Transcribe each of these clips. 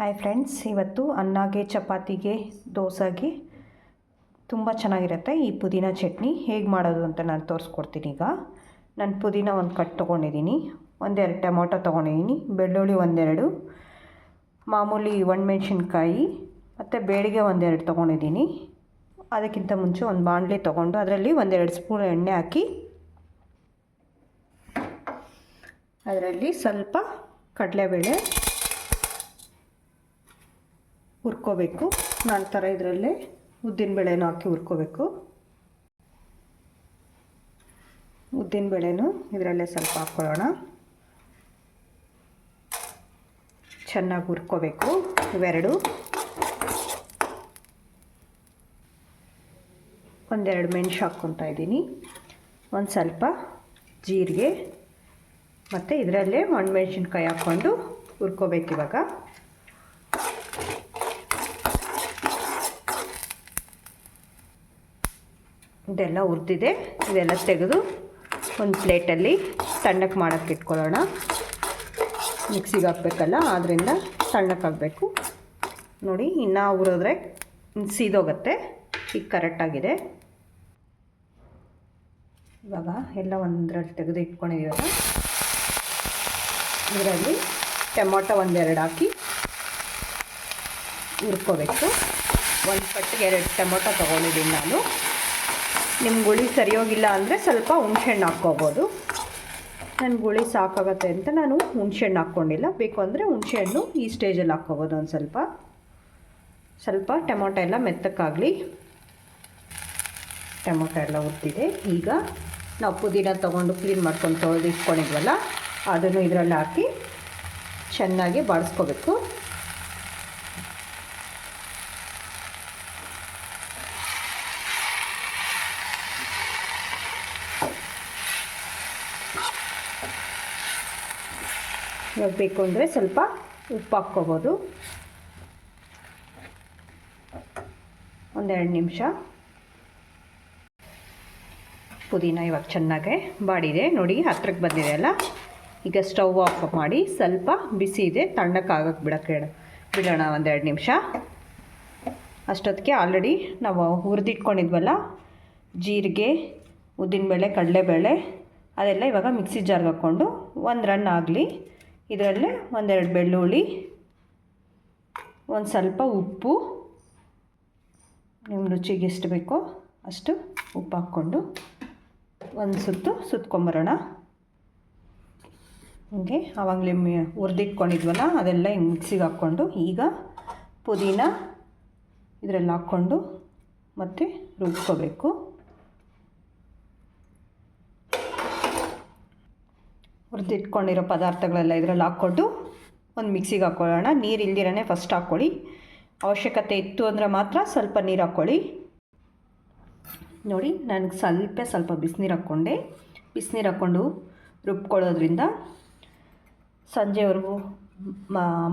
Hi friends ಇವತ್ತು ಅನ್ನಾಗೆ ಚಪಾತಿಗೆ ದೋಸೆಗೆ ತುಂಬ ಚೆನ್ನಾಗಿರುತ್ತೆ. ಈ ಪುದೀನ ಚಟ್ನಿ ಹೇಗೆ ಮಾಡೋದು ಅಂತ ನಾನು ತೋರಿಸ್ಕೊಡ್ತೀನಿ ಈಗ. ನಾನು ಪುದೀನ ಒಂದು ಕಟ್ ತೊಗೊಂಡಿದ್ದೀನಿ ಒಂದೆರಡು ಟೊಮೊಟೊ ತೊಗೊಂಡಿದ್ದೀನಿ ಬೆಳ್ಳುಳ್ಳಿ ಒಂದೆರಡು. ಮಾಮೂಲಿ ಒಣಮೆಣ್ಸಿನ್ಕಾಯಿ ಮತ್ತು ಬೇಡಿಗೆ ಒಂದೆರಡು ತೊಗೊಂಡಿದ್ದೀನಿ ಅದಕ್ಕಿಂತ ಮುಂಚೆ ಒಂದು ಬಾಣಲೆ ತೊಗೊಂಡು ಅದರಲ್ಲಿ ಒಂದೆರಡು ಸ್ಪೂನ್ ಎಣ್ಣೆ ಹಾಕಿ ಅದರಲ್ಲಿ ಸ್ವಲ್ಪ ಕಡಲೆಬೇಳೆ ಹುರ್ಕೋಬೇಕು. ನಂತರ ಇದರಲ್ಲೇ ಉದ್ದಿನಬೇಳೆನೂ ಹಾಕಿ ಹುರ್ಕೋಬೇಕು. ಉದ್ದಿನಬೇಳೆನೂ ಇದರಲ್ಲೇ ಸ್ವಲ್ಪ ಹಾಕ್ಕೊಳ್ಳೋಣ. ಚೆನ್ನಾಗಿ ಹುರ್ಕೋಬೇಕು ಇವೆರಡು. ಒಂದೆರಡು ಮೆಣಸು ಹಾಕ್ಕೊತಾ ಇದ್ದೀನಿ. ಒಂದು ಸ್ವಲ್ಪ ಜೀರಿಗೆ. ಮತ್ತು ಇದರಲ್ಲೇ ಒಣಮೆಣ್ಸಿನ್ಕಾಯಿ ಹಾಕ್ಕೊಂಡು ಹುರ್ಕೋಬೇಕು ಇವಾಗ. ಇದೆಲ್ಲ ಹುರಿದಿದೆ, ಇದೆಲ್ಲ ತೆಗೆದು ಒಂದು ಪ್ಲೇಟಲ್ಲಿ ಸಣ್ಣಕ್ಕೆ ಮಾಡೋಕ್ಕೆ ಇಟ್ಕೊಳ್ಳೋಣ. ಮಿಕ್ಸಿಗೆ ಹಾಕ್ಬೇಕಲ್ಲ ಆದ್ದರಿಂದ ತಣ್ಣಕ್ಕೆ ಹಾಕಬೇಕು. ನೋಡಿ, ಇನ್ನೂ ಹುರಿದ್ರೆ ಸೀದೋಗತ್ತೆ, ಈಗ ಕರೆಕ್ಟಾಗಿದೆ ಇವಾಗ ಎಲ್ಲ ಒಂದರಲ್ಲಿ ತೆಗೆದು ಇಟ್ಕೊಂಡಿದ್ದೀವಲ್ಲ ಇದರಲ್ಲಿ ಟೊಮೊಟೊ ಒಂದೆರಡು ಹಾಕಿ ಹುರ್ಕೋಬೇಕು. ಒಂದು ಪಟ್ಟಿಗೆ ಎರಡು ಟೊಮೊಟೊ ತೊಗೊಂಡಿದ್ದೀನಿ ನಾನು. ನಿಮ್ಗೆ ಗುಳಿ ಸರಿ ಹೋಗಿಲ್ಲ ಅಂದರೆ ಸ್ವಲ್ಪ ಹುಣ್ಸೆಹಣ್ಣು ಹಾಕ್ಕೋಬೋದು. ನನ್ನ ಗುಳಿ ಸಾಕಾಗತ್ತೆ ಅಂತ ನಾನು ಹುಣ್ಸೆಹಣ್ಣು ಹಾಕ್ಕೊಂಡಿಲ್ಲ. ಬೇಕು ಅಂದರೆ ಹುಣ್ಸೆಹಣ್ಣು ಈ ಸ್ಟೇಜಲ್ಲಿ ಹಾಕ್ಕೋಬೋದು ಒಂದು ಸ್ವಲ್ಪ. ಸ್ವಲ್ಪ ಟೊಮೊಟೊ ಎಲ್ಲ ಮೆತ್ತಕ್ಕಾಗಲಿ ಟೊಮೊಟೊ ಎಲ್ಲ ಉತ್ತಿದೆ ಈಗ ನಾವು ಪುದೀನ ತೊಗೊಂಡು ಕ್ಲೀನ್ ಮಾಡ್ಕೊಂಡು ತೊಳೆದು ಇಟ್ಕೊಂಡಿದ್ವಲ್ಲ ಅದನ್ನು ಇದರಲ್ಲಿ ಹಾಕಿ ಚೆನ್ನಾಗಿ ಬಾಡಿಸ್ಕೋಬೇಕು ಇವಾಗ ಬೇಕು ಅಂದರೆ ಸ್ವಲ್ಪ ಉಪ್ಪು ಹಾಕ್ಕೋಬೋದು. ಒಂದೆರಡು ನಿಮಿಷ. ಪುದೀನ ಇವಾಗ ಚೆನ್ನಾಗೆ ಬಾಡಿದೆ. ನೋಡಿ, ಹತ್ರಕ್ಕೆ ಬಂದಿದೆ ಅಲ್ಲ? ಈಗ ಸ್ಟವ್ ಆಫ್ ಮಾಡಿ ಸ್ವಲ್ಪ ಬಿಸಿ ಇದೆ ತಣ್ಣಕ್ಕಾಗಕ್ಕೆ ಬಿಡೋಕ್ಕೆ ಬಿಡೋಣ ಒಂದೆರಡು ನಿಮಿಷ. ಅಷ್ಟೊತ್ತಿಗೆ ಆಲ್ರೆಡಿ ನಾವು ಹುರಿದಿಟ್ಕೊಂಡಿದ್ವಲ್ಲ? ಜೀರಿಗೆ, ಉದ್ದಿನಬೇಳೆ, ಕಡಲೆಬೇಳೆ ಅದೆಲ್ಲ ಇವಾಗ ಮಿಕ್ಸಿ ಜಾರ್ಗೆ ಹಾಕ್ಕೊಂಡು ಒಂದು ರನ್ ಆಗಲಿ. ಇದರಲ್ಲೇ ಒಂದೆರಡು ಬೆಳ್ಳುಳ್ಳಿ, ಒಂದು ಸ್ವಲ್ಪ ಉಪ್ಪು. ನಿಮ್ಮ ರುಚಿಗೆ ಎಷ್ಟು ಬೇಕೋ ಅಷ್ಟು ಉಪ್ಪು ಹಾಕ್ಕೊಂಡು ಒಂದು ಸುತ್ತು ಸುತ್ಕೊಂಬರೋಣ. ಹೀಗೆ ಆವಾಗಲೇ ಹುರಿದಿಟ್ಕೊಂಡಿದ್ವಲ್ಲ, ಅದೆಲ್ಲ ಹಿಂಗೆ ಮಿಕ್ಸಿಗೆ ಹಾಕ್ಕೊಂಡು ಈಗ ಪುದೀನ ಇದರಲ್ಲಿ ಹಾಕ್ಕೊಂಡು ಮತ್ತು ರುಬ್ಕೋಬೇಕು. ಹುರಿದಿಟ್ಕೊಂಡಿರೋ ಪದಾರ್ಥಗಳೆಲ್ಲ ಇದರಲ್ಲಿ ಹಾಕ್ಕೊಂಡು ಒಂದು ಮಿಕ್ಸಿಗೆ ಹಾಕ್ಕೊಳ್ಳೋಣ. ನೀರು ಇಲ್ದಿರೇ ಫಸ್ಟ್ ಹಾಕ್ಕೊಳ್ಳಿ. ಅವಶ್ಯಕತೆ ಇತ್ತು ಅಂದರೆ ಮಾತ್ರ ಸ್ವಲ್ಪ ನೀರು ಹಾಕ್ಕೊಳ್ಳಿ. ನೋಡಿ, ನನಗೆ ಸ್ವಲ್ಪ ಸ್ವಲ್ಪ ಬಿಸಿನೀರು ಹಾಕ್ಕೊಂಡೆ. ಬಿಸಿನೀರು ಹಾಕ್ಕೊಂಡು ರುಬ್ಕೊಳ್ಳೋದ್ರಿಂದ ಸಂಜೆವರೆಗೂ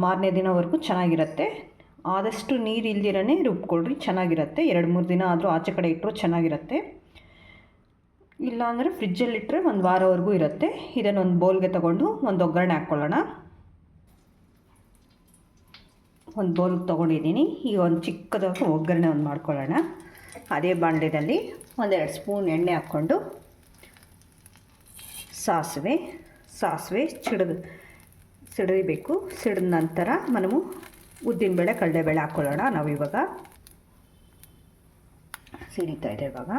ಮಾರನೇ ದಿನವರೆಗೂ ಚೆನ್ನಾಗಿರುತ್ತೆ. ಆದಷ್ಟು ನೀರು ಇಲ್ದಿರೇ ರುಬ್ಕೊಳ್ರಿ, ಚೆನ್ನಾಗಿರುತ್ತೆ. ಎರಡು ಮೂರು ದಿನ ಆದರೂ ಆಚೆ ಕಡೆ ಇಟ್ಟರು ಚೆನ್ನಾಗಿರುತ್ತೆ. ಇಲ್ಲಾಂದರೆ ಫ್ರಿಜ್ಜಲ್ಲಿಟ್ಟರೆ ಒಂದು ವಾರವರೆಗೂ ಇರುತ್ತೆ. ಇದನ್ನು ಒಂದು ಬೌಲ್ಗೆ ತಗೊಂಡು ಒಂದು ಒಗ್ಗರಣೆ ಹಾಕ್ಕೊಳ್ಳೋಣ. ಒಂದು ಬೌಲ್ಗೆ ತೊಗೊಂಡಿದ್ದೀನಿ. ಈಗ ಒಂದು ಚಿಕ್ಕದಾಗಿ ಒಗ್ಗರಣೆ ಒಂದು ಮಾಡ್ಕೊಳ್ಳೋಣ. ಅದೇ ಬಾಣಲೆಯಲ್ಲಿ ಒಂದೆರಡು ಸ್ಪೂನ್ ಎಣ್ಣೆ ಹಾಕ್ಕೊಂಡು ಸಾಸಿವೆ ಸಾಸಿವೆ ಸಿಡಿದು ಸಿಡಿಬೇಕು ಸಿಡಿದ ನಂತರ ನಾವು ಉದ್ದಿನಬೇಳೆ, ಕಡಲೆಬೇಳೆ ಹಾಕ್ಕೊಳ್ಳೋಣ ನಾವು ಇವಾಗ. ಸಿಡಿತಾ ಇದೆ ಇವಾಗ.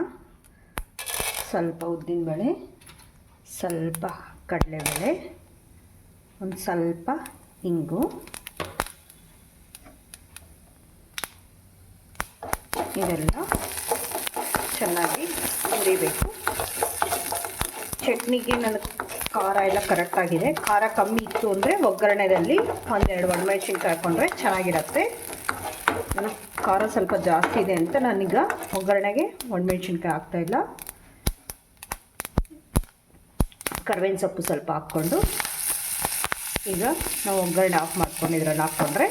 ಸ್ವಲ್ಪ ಉದ್ದಿನಬೇಳೆ ಸ್ವಲ್ಪ ಕಡಲೆಬೇಳೆ, ಒಂದು ಸ್ವಲ್ಪ ಇಂಗು. ಇದೆಲ್ಲ ಚೆನ್ನಾಗಿ ಹುರಿಬೇಕು. ಚಟ್ನಿಗೆ ನನಗೆ ಖಾರ ಎಲ್ಲ ಕರೆಕ್ಟಾಗಿದೆ ಖಾರ ಕಮ್ಮಿ ಇತ್ತು ಅಂದರೆ ಒಗ್ಗರಣೆದಲ್ಲಿ ಒಂದೆರಡು ಒಣಮೆಣಸಿನ್ಕಾಯಿ ಹಾಕ್ಕೊಂಡ್ರೆ ಚೆನ್ನಾಗಿರುತ್ತೆ. ನನಗೆ ಖಾರ ಸ್ವಲ್ಪ ಜಾಸ್ತಿ ಇದೆ ಅಂತ ನಾನೀಗ ಒಗ್ಗರಣೆಗೆ ಒಣಮೆಣಸಿನ್ಕಾಯಿ ಹಾಕ್ತಾಯಿಲ್ಲ ಕರ್ಬೇವಿನ ಸೊಪ್ಪು ಸ್ವಲ್ಪ ಹಾಕ್ಕೊಂಡು ಈಗ ನಾವು ಒಗ್ಗರಣೆ ಆಫ್ ಮಾಡ್ಕೊಂಡು ಇದ್ರಲ್ಲಿ ಹಾಕ್ಕೊಂಡ್ರೆ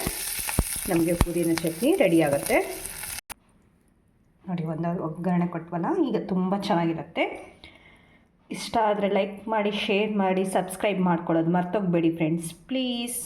ನಮಗೆ ಪುದೀನ ಚಟ್ನಿ ರೆಡಿ ಆಗುತ್ತೆ. ನೋಡಿ, ಒಂದು ಒಗ್ಗರಣೆ ಕೊಟ್ವಲ್ಲ, ಈಗ ತುಂಬ ಚೆನ್ನಾಗಿರುತ್ತೆ. ಇಷ್ಟ ಆದರೆ ಲೈಕ್ ಮಾಡಿ ಶೇರ್ ಮಾಡಿ ಸಬ್ಸ್ಕ್ರೈಬ್ ಮಾಡ್ಕೊಳ್ಳೋದು ಮರ್ತೋಗ್ಬೇಡಿ ಫ್ರೆಂಡ್ಸ್ ಪ್ಲೀಸ್